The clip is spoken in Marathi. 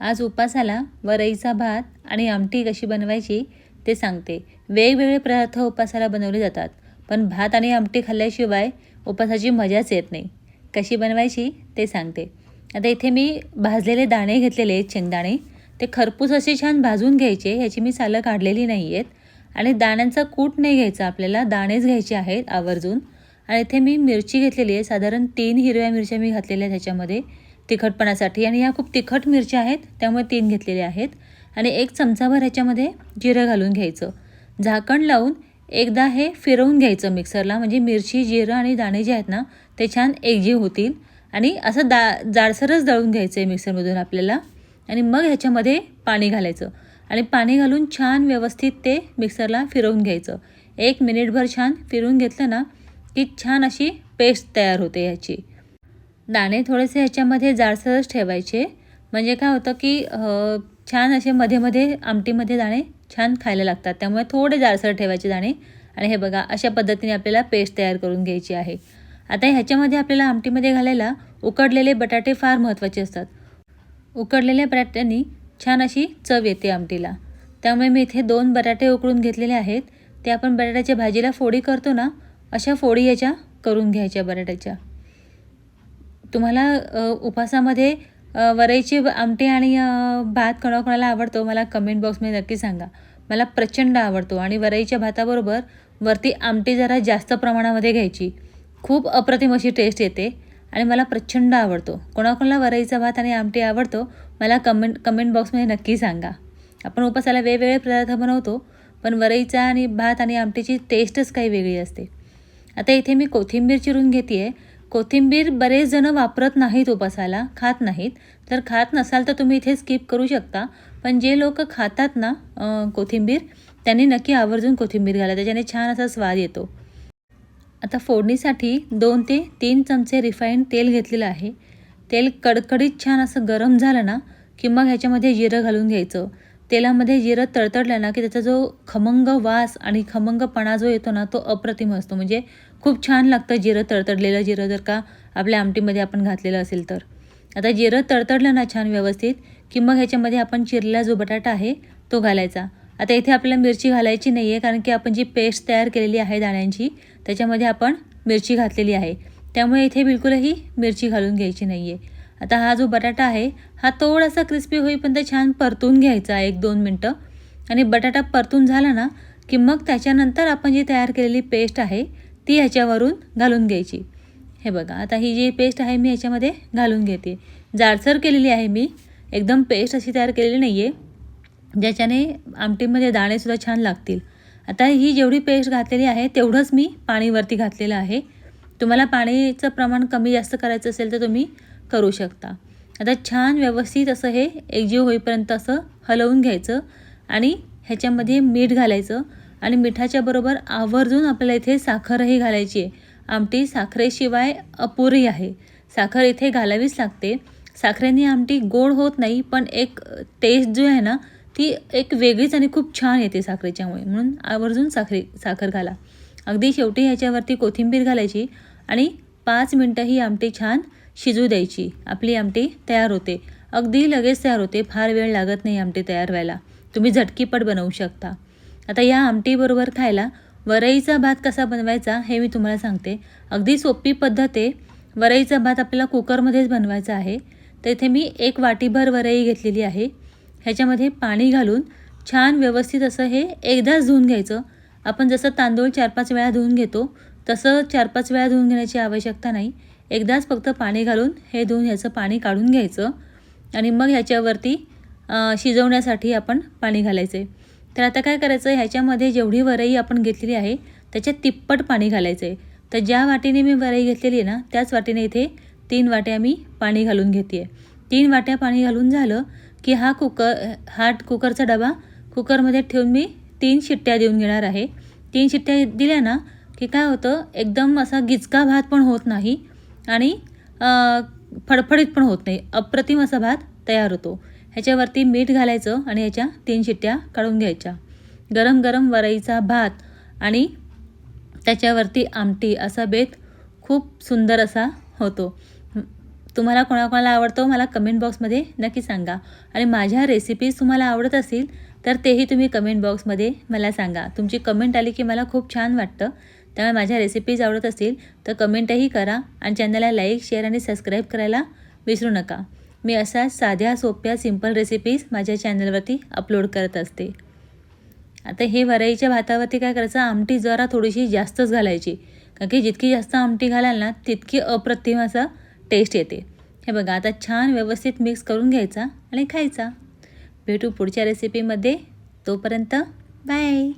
आज उपासाला वरईचा भात आणि आमटी कशी बनवायची ते सांगते. वेगवेगळे पदार्थ उपासाला बनवले जातात पण भात आणि आमटी खाल्ल्याशिवाय उपासाची मजाच येत नाही. कशी बनवायची ते सांगते. आता इथे मी भाजलेले दाणे घेतलेले आहेत शेंगदाणे. ते खरपूस असे छान भाजून घ्यायचे ह्याची मी सालं काढलेली नाही आहेत आणि दाण्यांचा कूट नाही घ्यायचा आपल्याला दाणेच घ्यायचे आहेत आवर्जून. आणि इथे मी मिरची घेतलेली आहे साधारण तीन हिरव्या मिरच्या मी घातलेल्या आहेत ह्याच्यामध्ये तिखटपणासाठी. आणि ह्या खूप तिखट मिरच्या आहेत त्यामुळे तीन घेतलेल्या आहेत. आणि एक चमचाभर ह्याच्यामध्ये जिरं घालून घ्यायचं. झाकण लावून एकदा हे फिरवून घ्यायचं मिक्सरला. म्हणजे मिरची जिरं आणि दाणे जे आहेत ना ते छान एकजीव होतील. आणि असं दा जाडसरच दळून घ्यायचं आहे मिक्सरमधून आपल्याला. आणि मग ह्याच्यामध्ये पाणी घालायचं. आणि पाणी घालून छान व्यवस्थित ते मिक्सरला फिरवून घ्यायचं. एक मिनिटभर छान फिरवून घेतलं ना की छान अशी पेस्ट तयार होते ह्याची. दाणे थोडेसे ह्याच्यामध्ये जाडसरच ठेवायचे. म्हणजे काय होतं की छान असे मध्ये मध्ये आमटीमध्ये दाणे छान खायला लागतात. त्यामुळे थोडे जाडसर ठेवायचे दाणे. आणि हे बघा अशा पद्धतीने आपल्याला पेस्ट तयार करून घ्यायची आहे. आता ह्याच्यामध्ये आपल्याला आमटीमध्ये घालायला उकडलेले बटाटे फार महत्त्वाचे असतात. उकडलेल्या बटाट्यांनी छान अशी चव येते आमटीला. त्यामुळे मी इथे दोन बटाटे उकडून घेतलेले आहेत. ते आपण बटाट्याच्या भाजीला फोडी करतो ना अशा फोडी याच्या करून घ्यायच्या बटाट्याच्या. तुम्हाला उपासामध्ये अ, वरईची आमटी आणि भात भात कोणाकोणाला आवडतो मला कमेंट बॉक्समध्ये नक्की सांगा. मला प्रचंड आवडतो आणि वरईच्या भाताबरोबर वरती आमटी जरा जास्त प्रमाणामध्ये घ्यायची. खूप अप्रतिम अशी टेस्ट येते आणि मला प्रचंड आवडतो. कोणाकोणाला वरईचा भात आणि आमटी आवडतो मला कमेंट कमेंट बॉक्समध्ये नक्की सांगा. आपण उपासाला वेगवेगळे पदार्थ बनवतो पण वरईचा आणि भात आणि आमटीची टेस्टच काही वेगळी असते. आता इथे मी कोथिंबीर चिरून घेते आहे कोथिंबीर बरेच जण वापरत नाहीत उपासाला खात नाहीत. तर खात नसाल तर तुम्ही इथे स्किप करू शकता. पण जे लोक खातात ना कोथिंबीर त्यांनी नक्की आवर्जून कोथिंबीर घाला. त्याच्याने छान असा स्वाद येतो. आता फोडणीसाठी दोन ते तीन चमचे रिफाईंड तेल घेतलेलं आहे. तेल कडकडीत छान असं गरम झालं ना की मग ह्याच्यामध्ये जिरं घालून घ्यायचं. तेलामध्ये जिरं तडतडलं ना की त्याचा जो खमंग वास आणि खमंगपणा जो येतो ना तो अप्रतिम असतो. म्हणजे खूप छान लागतं जिरं तडतडलेलं जिरं जर का आपल्या आमटीमध्ये आपण घातलेलं असेल तर. आता जिरं तडतडलं ना छान व्यवस्थित की मग ह्याच्यामध्ये आपण चिरलेला जो बटाटा आहे तो घालायचा. आता इथे आपल्याला मिरची घालायची नाही आहे कारण की आपण जी पेस्ट तयार केलेली आहे दाण्यांची त्याच्यामध्ये आपण मिरची घातलेली आहे. त्यामुळे इथे बिलकुलही मिरची घालून घ्यायची नाही आहे आता हा जो बटाटा आहे हा थोडासा क्रिस्पी होईपर्यंत छान परतून घ्यायचा एक दोन मिनटं. आणि बटाटा परतून झाला ना की मग त्याच्यानंतर आपण जी तयार केलेली पेस्ट आहे ती ह्याच्यावरून घालून घ्यायची. हे बघा आता ही जी पेस्ट आहे मी ह्याच्यामध्ये घालून घेते. जाडसर केलेली आहे मी. एकदम पेस्ट अशी तयार केलेली नाही आहे ज्याच्याने आमटीमध्ये दाणेसुद्धा छान लागतील. आता ही जेवढी पेस्ट घातलेली आहे तेवढंच मी पाणीवरती घातलेलं आहे. तुम्हाला पाणीचं प्रमाण कमी जास्त करायचं असेल तर तुम्ही करू शकता. आता छान व्यवस्थित असं हे एकजीव होईपर्यंत असं हलवून घ्यायचं आणि ह्याच्यामध्ये मीठ घालायचं. आणि मिठाच्या बरोबर आवर्जून आपल्याला इथे साखरही घालायची आहे. आमटी साखरेशिवाय अपुरी आहे. साखर इथे घालावीच लागते. साखरेने आमटी गोड होत नाही पण एक टेस्ट जो आहे ना ती एक वेगळीच आणि खूप छान येते साखरेच्यामुळे. म्हणून आवर्जून साखरे साखर घाला. अगदी शेवटी ह्याच्यावरती कोथिंबीर घालायची आणि पाच मिनटं ही आमटी छान शिजू द्यायची. आपली आमटी तयार होते. अगदी लगेच तयार होते. फार वेळ लागत नाही आमटी तयार व्हायला. तुम्ही झटकीपट बनवू शकता. आता या आमटीबरोबर खायला वरईचा भात कसा बनवायचा हे मी तुम्हाला सांगते. अगदी सोपी पद्धत आहे. वरईचा भात आपल्याला कुकरमध्येच बनवायचा आहे. तर इथे मी एक वाटीभर वरई घेतलेली आहे. ह्याच्यामध्ये पाणी घालून छान व्यवस्थित असं हे एकदाच धुवून घ्यायचं. आपण जसं तांदूळ चार पाच वेळा धुवून घेतो तसं चार पाच वेळा धुवून घेण्याची आवश्यकता नाही. एकदाच फक्त पाणी घालून हे धुवून ह्याचं पाणी काढून घ्यायचं आणि मग ह्याच्यावरती शिजवण्यासाठी आपण पाणी घालायचं. आहे तर आता काय करायचं ह्याच्यामध्ये जेवढी वरई आपण घेतलेली आहे त्याच्यात तिप्पट पाणी घालायचं आहे तर ज्या वाटीने मी वरई घेतलेली आहे ना त्याच वाटीने इथे तीन वाट्या मी पाणी घालून घेते आहे तीन वाट्या पाणी घालून झालं की हा कुकर हा कुकरचा डबा कुकरमध्ये ठेवून मी तीन शिट्ट्या देऊन घेणार आहे. तीन शिट्ट्या दिल्या ना की काय होतं एकदम असा गिचका भात पण होत नाही आणि फडफडीत पण होत नाही. अप्रतिम असा भात तयार होतो. ह्याच्यावरती मीठ घालायचं आणि ह्याच्या तीन शिट्ट्या काढून घ्यायच्या. गरम गरम वरईचा भात आणि त्याच्यावरती आमटी असा बेत खूप सुंदर असा होतो. तुम्हाला कोणाकोणाला आवडतो मला कमेंट बॉक्समध्ये नक्की सांगा. आणि माझ्या रेसिपीज तुम्हाला आवडत असतील तर तेही तुम्ही कमेंट बॉक्समध्ये मला सांगा. तुमची कमेंट आली की मला खूप छान वाटतं. त्यामुळे माझ्या रेसिपीज आवडत असतील तर कमेंटही करा आणि चॅनलला लाईक शेअर आणि सबस्क्राईब करायला विसरू नका. मी अशा साध्या सोप्या सिंपल रेसिपीज माझ्या चॅनलवरती अपलोड करत असते. आता हे वराईच्या भातावरती काय करायचं? आमटी जरा थोडीशी जास्तच घालायची. कारण की जितकी जास्त आमटी घालाल ना तितकी अप्रतिम असं टेस्ट येते. हे बघा आता छान व्यवस्थित मिक्स करून घ्यायचा आणि खायचा. भेटू पुढच्या रेसिपीमध्ये तोपर्यंत बाय